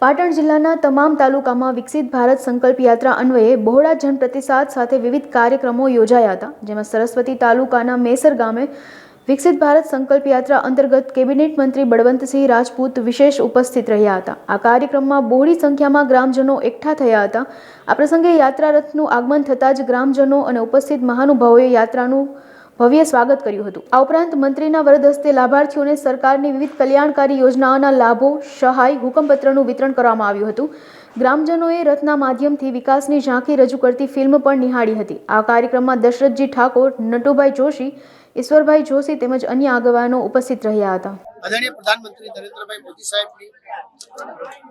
પાટણ જિલ્લાના તમામ તાલુકામાં વિકસિત ભારત સંકલ્પ યાત્રા અન્વયે બહોળા જનપ્રતિસાદ સાથે વિવિધ કાર્યક્રમો યોજાયા હતા, જેમાં સરસ્વતી તાલુકાના મેસર ગામે વિકસિત ભારત સંકલ્પ યાત્રા અંતર્ગત કેબિનેટ મંત્રી બળવંતસિંહ રાજપૂત વિશેષ ઉપસ્થિત રહ્યા હતા. આ કાર્યક્રમમાં બહોળી સંખ્યામાં ગ્રામજનો એકઠા થયા હતા. આ પ્રસંગે યાત્રા રથનું આગમન થતાં જ ગ્રામજનો અને ઉપસ્થિત મહાનુભાવોએ યાત્રાનું ભવ્ય સ્વાગત કર્યું હતું. આ ઉપરાંત મંત્રીના વરદ હસ્તે લાભાર્થીઓને સરકારની વિવિધ કલ્યાણકારી યોજનાઓના લાભો, સહાય, હુકમપત્રનું વિતરણ કરવામાં આવ્યું હતું. ગ્રામજનોએ રથના માધ્યમથી વિકાસની ઝાંખી રજૂ કરતી ફિલ્મ પણ નિહાળી હતી. આ કાર્યક્રમમાં દશરથજી ઠાકોર, નટુભાઈ જોશી, ઈશ્વરભાઈ જોશી તેમજ અન્ય આગેવાનો ઉપસ્થિત રહ્યા હતા. આદરણીય પ્રધાનમંત્રી નરેન્દ્રભાઈ મોદી સાહેબની,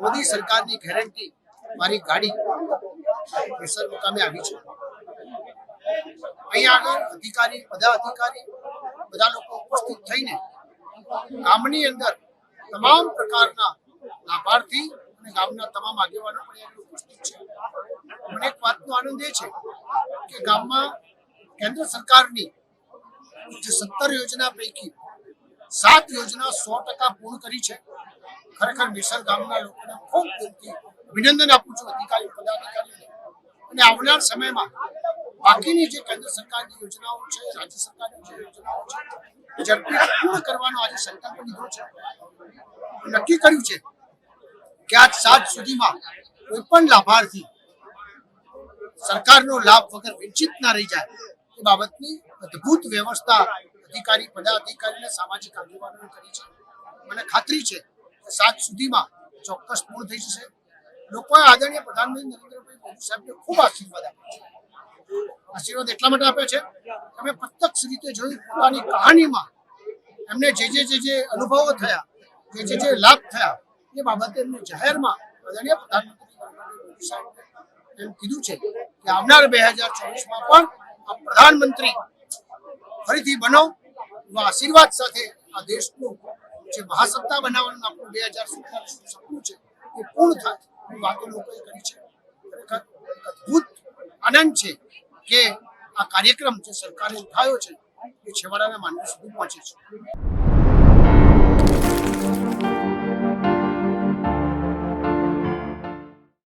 મોદી સરકારની ગેરંટી મારી ગાડી આવી છે. અહીંયા આગળ અધિકારી, બધા અધિકારી, બધા લોકો ઉપસ્થિત થઈને ગામની અંદર તમામ પ્રકારના લાભાર્થી અને ગામના તમામ આગેવાનો પણ ઉપસ્થિત છે. મને એક વાતનો આનંદ એ છે કે ગામમાં કેન્દ્ર સરકારની જે સત્તર યોજના પૈકી સાત યોજના સો ટકા પૂર્ણ કરી છે. ખરેખર મિસર ગામના લોકોને ખૂબ દિલથી અભિનંદન આપું છું અધિકારી પદાધિકારીઓને. અને આવનાર સમયમાં બાકીની જે કેન્દ્ર સરકારની યોજનાઓ છે, રાજ્ય સરકારની જે યોજનાઓ છે ઝડપી પૂર્ણ કરવાનો આજે સંકલ્પ લીધો છે. નક્કી કર્યું છે કે આજ સાત સુધીમાં કોઈ પણ લાભાર્થી સરકારનો લાભ વગર વંચિત ના રહી જાય, એ બાબતની અદ્ભુત વ્યવસ્થા અધિકારી પદાધિકારી અને સામાજિક આગેવાનોએ કરી છે. મને ખાતરી છે કે સાત સુધીમાં ચોક્કસ પૂર્ણ થઈ જશે. લોકોએ આદરણીય પ્રધાનમંત્રી નરેન્દ્રભાઈ મોદી સાહેબને ખૂબ આશીર્વાદ આપ્યા. આશીર્વાદ એટલા માટે આપ્યો છે. તમે પ્રત્યક્ષ રીતે જોયું પોતાની કહાનીમાં એમને જે જે જે જે અનુભવો થયા, જે જે જે લાભ થયા, એ બાબતે એમને જાહેરમાં આદરણીય પ્રધાનમંત્રી સાહેબ એમ કીધું છે કે આવનાર બે હજાર ચોવીસમાં પણ આ પ્રધાનમંત્રી ફરીથી બનો, એવા આશીર્વાદ સાથે આ દેશનું જે મહાસત્તા બનાવવાનું આપણું બે હજાર સુડતાલીસનું સપનું છે, એ પૂર્ણ થાય એવી વાતો લોકોએ કરી છે. એક આનંદ છે કે આ કાર્યક્રમ જે સરકારે ઉઠાવ્યો છે એ છેવાડાના માનવી સુધી પહોંચે છે.